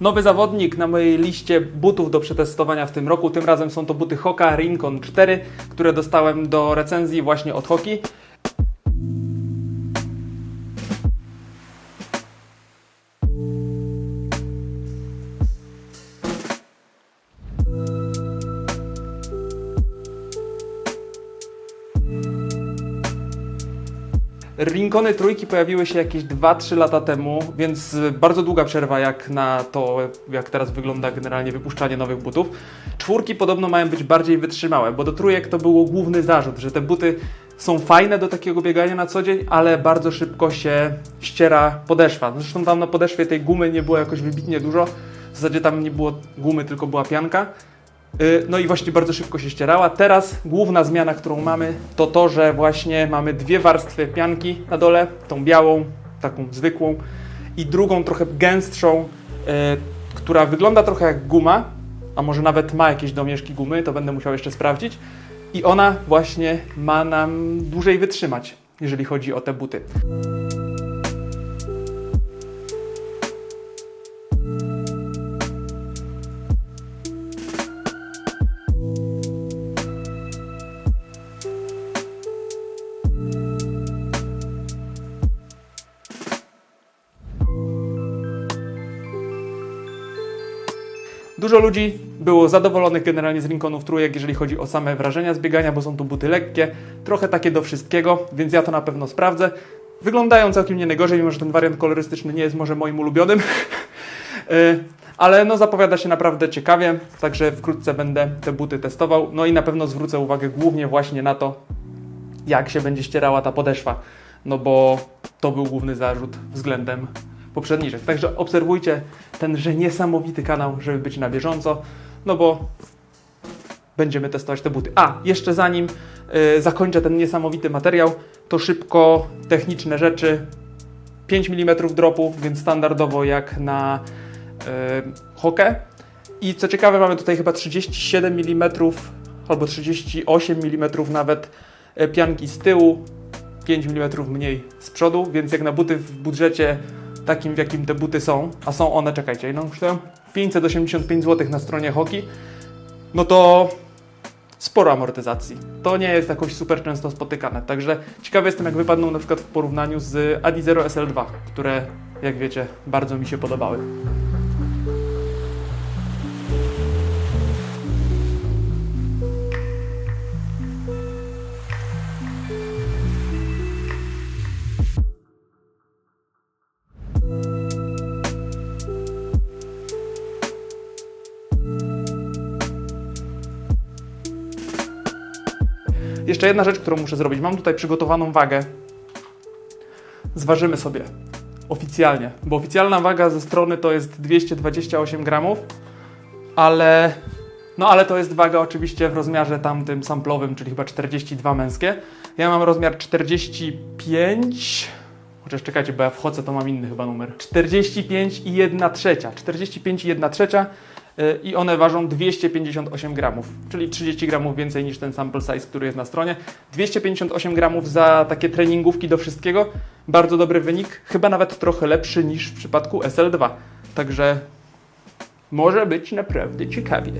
Nowy zawodnik na mojej liście butów do przetestowania w tym roku. Tym razem są to buty Hoka Rincon 4, które dostałem do recenzji właśnie od Hoki. Rincony trójki pojawiły się jakieś 2-3 lata temu, więc bardzo długa przerwa jak na to, jak teraz wygląda generalnie wypuszczanie nowych butów. Czwórki podobno mają być bardziej wytrzymałe, bo do trójek to był główny zarzut, że te buty są fajne do takiego biegania na co dzień, ale bardzo szybko się ściera podeszwa. Zresztą tam na podeszwie tej gumy nie było jakoś wybitnie dużo. W zasadzie tam nie było gumy, tylko była pianka. Y, No i właśnie bardzo szybko się ścierała. Teraz główna zmiana, którą mamy, to to, że właśnie mamy dwie warstwy pianki na dole, tą białą, taką zwykłą i drugą trochę gęstszą, y, która wygląda trochę jak guma, a może nawet ma jakieś domieszki gumy, to będę musiał jeszcze sprawdzić. I ona właśnie ma nam dłużej wytrzymać, jeżeli chodzi o te buty. Dużo ludzi było zadowolonych generalnie z Lincolnów trójek, jeżeli chodzi o same wrażenia z biegania, bo są to buty lekkie, trochę takie do wszystkiego, więc ja to na pewno sprawdzę. Wyglądają całkiem nie najgorzej, mimo że ten wariant kolorystyczny nie jest może moim ulubionym. Y, Ale no zapowiada się naprawdę ciekawie, także wkrótce będę te buty testował. No i na pewno zwrócę uwagę głównie właśnie na to, jak się będzie ścierała ta podeszwa. No bo to był główny zarzut względem poprzedniczych. Także obserwujcie tenże niesamowity kanał, żeby być na bieżąco, no bo będziemy testować te buty. A, jeszcze zanim y, zakończę ten niesamowity materiał, to szybko techniczne rzeczy. 5 mm dropu, więc standardowo jak na y, hokę. I co ciekawe, mamy tutaj chyba 37 mm albo 38 mm nawet e, pianki z tyłu, 5 mm mniej z przodu, więc jak na buty w budżecie takim, w jakim te buty są, a są one, czekajcie, one kosztują? 585 zł na stronie Hoki, no to sporo amortyzacji. To nie jest jakoś super często spotykane, także ciekawy jestem, jak wypadną na przykład w porównaniu z Adizero SL2, które, jak wiecie, bardzo mi się podobały. Jeszcze jedna rzecz, którą muszę zrobić. Mam tutaj przygotowaną wagę. Zważymy sobie oficjalnie, bo oficjalna waga ze strony to jest 228 gramów, ale no ale to jest waga oczywiście w rozmiarze tamtym samplowym, czyli chyba 42 męskie. Ja mam rozmiar 45, chociaż czekajcie, bo ja wchodzę, to mam inny chyba numer. 45 i 1 trzecia. 45 i 1 trzecia i one ważą 258 gramów, czyli 30 gramów więcej niż ten sample size, który jest na stronie. 258 gramów za takie treningówki do wszystkiego. Bardzo dobry wynik, chyba nawet trochę lepszy niż w przypadku SL2. Także może być naprawdę ciekawie.